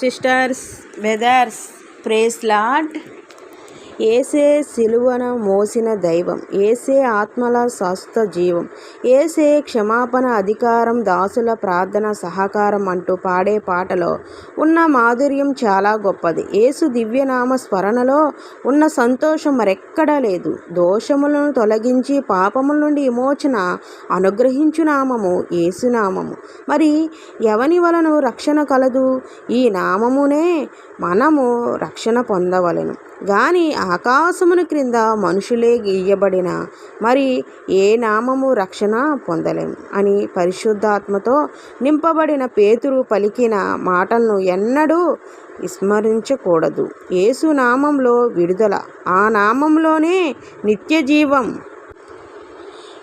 Sisters weathers praise lord ఏసే సిలువన మోసిన దైవం ఏసే ఆత్మల స్వస్థ జీవం ఏసే క్షమాపణ అధికారం దాసుల ప్రార్థన సహకారం అంటూ పాడే పాటలో ఉన్న మాధుర్యం చాలా గొప్పది. ఏసు దివ్యనామ స్మరణలో ఉన్న సంతోషం మరెక్కడా లేదు. దోషములను తొలగించి పాపముల నుండి విమోచన అనుగ్రహించు నామము ఏసునామము మరి ఎవని వలన రక్షణ కలదు? ఈ నామమునే మనము రక్షణ పొందవలెను. గాని ఆకాశమును క్రింద మనుషులే గీయబడిన మరి ఏ నామము రక్షణ పొందలేం? అని పరిశుద్ధాత్మతో నింపబడిన పేతురు పలికిన మాటలను ఎన్నడూ విస్మరించకూడదు. యేసు నామంలో విడుదల ఆ నామంలోనే నిత్య జీవం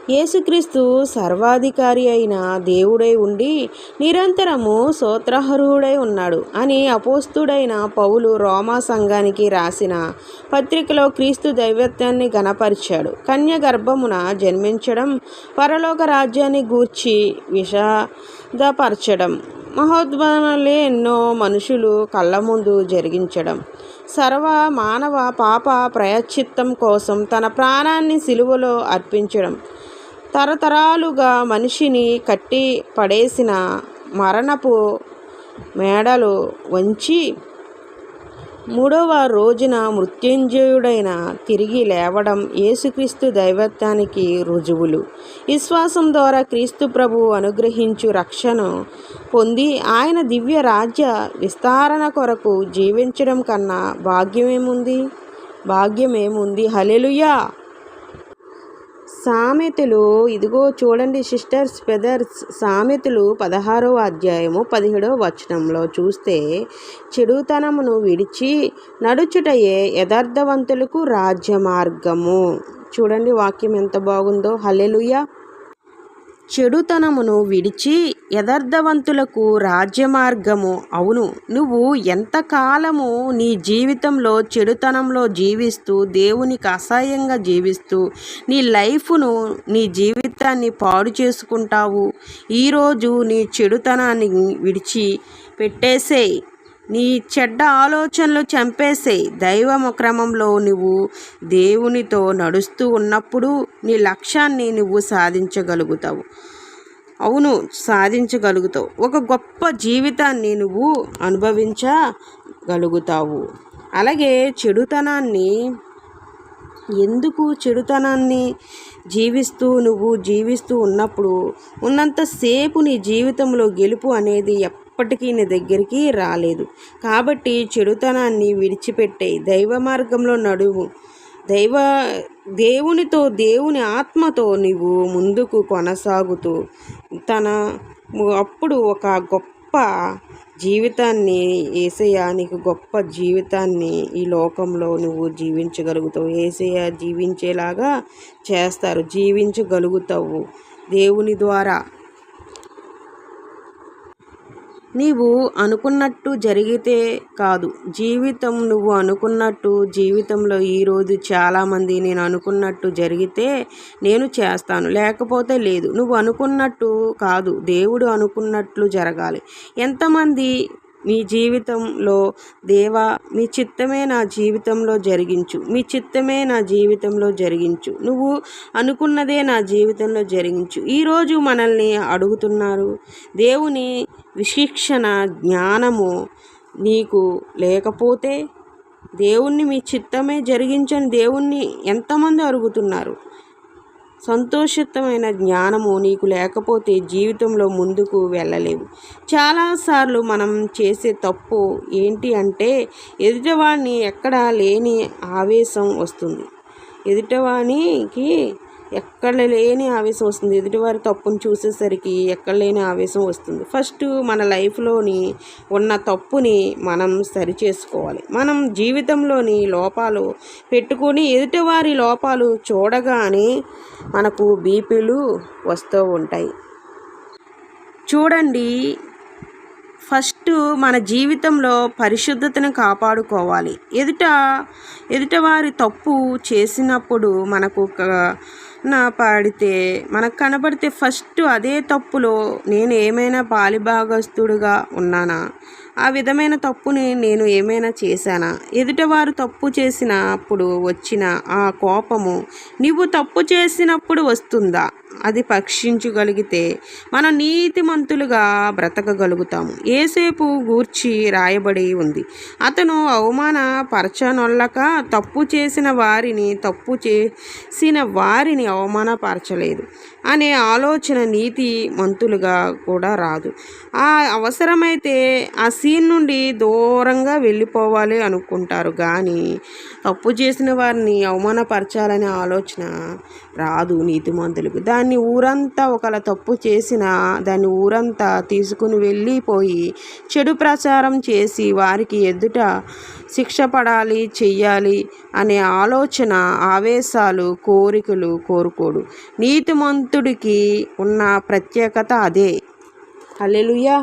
యేసుక్రీస్తు సర్వాధికారి అయిన దేవుడై ఉండి నిరంతరము సోత్రహరుడై ఉన్నాడు అని అపోస్తుడైన పౌలు రోమా సంఘానికి రాసిన పత్రికలో క్రీస్తు దైవత్వాన్ని గణపరిచాడు. కన్య గర్భమున జన్మించడం పరలోక రాజ్యాన్ని గూర్చి విషాదపరచడం మహోద్భవాలే ఎన్నో మనుషులు కళ్ళ ముందు జరిగించడం సర్వ మానవ పాప ప్రయశ్చిత్తం కోసం తన ప్రాణాన్ని సిలువలో అర్పించడం తరతరాలుగా మనిషిని కట్టి పడేసిన మరణపు మేడలు వంచి మూడవ రోజున మృత్యుంజయుడైన తిరిగి లేవడం యేసుక్రీస్తు దైవత్వానికి రుజువులు. విశ్వాసం ద్వారా క్రీస్తు ప్రభు అనుగ్రహించు రక్షను పొంది ఆయన దివ్య రాజ్య విస్తారణ కొరకు జీవించడం కన్నా భాగ్యమేముంది? భాగ్యమేముంది? హలెలుయా సామెతలు. ఇదిగో చూడండి సిస్టర్స్ పెదర్స్ సామెతలు పదహారవ అధ్యాయము పదిహేడవ వచనంలో చూస్తే చెడుతనమును విడిచి నడుచుటయే యథార్థవంతులకు రాజ్య మార్గము చూడండి వాక్యం ఎంత బాగుందో. హల్లెలూయా. చెడుతనమును విడిచి యథార్థవంతులకు రాజ్యమార్గము. అవును నువ్వు ఎంతకాలము నీ జీవితంలో చెడుతనంలో జీవిస్తూ దేవునికి అసహ్యంగా జీవిస్తూ నీ లైఫ్ను నీ జీవితాన్ని పాడు చేసుకుంటావు. ఈరోజు నీ చెడుతనాన్ని విడిచి పెట్టేసేయ్ నీ చెడ్డ ఆలోచనలు చంపేసే దైవ క్రమంలో నువ్వు దేవునితో నడుస్తూ ఉన్నప్పుడు నీ లక్ష్యాన్ని నువ్వు సాధించగలుగుతావు. అవును సాధించగలుగుతావు. ఒక గొప్ప జీవితాన్ని నువ్వు అనుభవించగలుగుతావు. అలాగే చెడుతనాన్ని ఎందుకు చెడుతనాన్ని జీవిస్తూ నువ్వు జీవిస్తూ ఉన్నప్పుడు ఉన్నంతసేపు నీ జీవితంలో గెలుపు అనేది ఇప్పటికీ నీ దగ్గరికి రాలేదు. కాబట్టి చెడుతనాన్ని విడిచిపెట్టే దైవ మార్గంలో నడువు. దైవ దేవునితో దేవుని ఆత్మతో నీవు ముందుకు కొనసాగుతూ తన అప్పుడు ఒక గొప్ప జీవితాన్ని ఏసయ్య నీకు గొప్ప జీవితాన్ని ఈ లోకంలో నువ్వు జీవించగలుగుతావు. ఏసయ్య జీవించేలాగా చేస్తారు జీవించగలుగుతావు దేవుని ద్వారా. నీవు అనుకున్నట్టు జరిగితే కాదు. జీవితం నువ్వు అనుకున్నట్టు జీవితంలో ఈరోజు చాలామంది నేను అనుకున్నట్టు జరిగితే నేను చేస్తాను. లేకపోతే లేదు. నువ్వు అనుకున్నట్టు కాదు. దేవుడు అనుకున్నట్లు జరగాలి. ఎంతమంది మీ జీవితంలో దేవా మీ చిత్తమే నా జీవితంలో జరిగించు. మీ చిత్తమే నా జీవితంలో జరిగించు. నువ్వు అనుకున్నదే నా జీవితంలో జరిగించు. ఈరోజు మనల్ని అడుగుతున్నారు. దేవుని విశిక్షణ జ్ఞానము నీకు లేకపోతే దేవుణ్ణి మీ చిత్తమే జరిగించని దేవుణ్ణి ఎంతమంది అడుగుతున్నారు సంతోషితమైన జ్ఞానము నీకు లేకపోతే జీవితంలో ముందుకు వెళ్ళలేవు. చాలాసార్లు మనం చేసే తప్పు ఏంటి అంటే ఎదుటివాడిని ఎక్కడా లేని ఆవేశం వస్తుంది. ఎదుటివానికి ఎక్కడ లేని ఆవేశం వస్తుంది. ఎదుటివారి తప్పును చూసేసరికి ఎక్కడ లేని ఆవేశం వస్తుంది. ఫస్ట్ మన లైఫ్లోని ఉన్న తప్పుని మనం సరి చేసుకోవాలి. మనం జీవితంలోని లోపాలు పెట్టుకొని ఎదుటివారి లోపాలు చూడగానే మనకు బీపీలు వస్తూ ఉంటాయి. చూడండి ఫస్ట్ మన జీవితంలో పరిశుద్ధతను కాపాడుకోవాలి. ఎదుట ఎదుటవారి తప్పు చేసినప్పుడు మనకు నా పాడితే మనకు కనబడితే ఫస్ట్ అదే తప్పులో నేను ఏమైనా పాలిభాగస్తుడుగా ఉన్నానా? ఆ విధమైన తప్పుని నేను ఏమైనా చేశానా? ఎదుటవారు తప్పు చేసినప్పుడు వచ్చిన ఆ కోపము నీవు తప్పు చేసినప్పుడు వస్తుందా? అది పక్షించగలిగితే మనం నీతిమంతులుగా బ్రతకగలుగుతాము. ఏసేపు గూర్చి రాయబడి ఉంది. అతను అవమానపరచనొల్లక తప్పు చేసిన వారిని తప్పు చేసిన వారిని అవమానపరచలేదు అనే ఆలోచన నీతి మంతులుగా కూడా రాదు. ఆ అవసరమైతే ఆ సీన్ నుండి దూరంగా వెళ్ళిపోవాలి అనుకుంటారు కానీ తప్పు చేసిన వారిని అవమానపరచాలనే ఆలోచన రాదు నీతిమంతులకు. దాన్ని ఊరంతా ఒకళ్ళ తప్పు చేసిన దాన్ని ఊరంతా తీసుకుని వెళ్ళిపోయి చెడు ప్రచారం చేసి వారికి ఎదుట శిక్ష పడాలి చెయ్యాలి అనే ఆలోచన ఆవేశాలు కోరికలు కోరుకోడు. నీతిమంతుడికి ఉన్న ప్రత్యేకత అదే. హల్లెలూయా.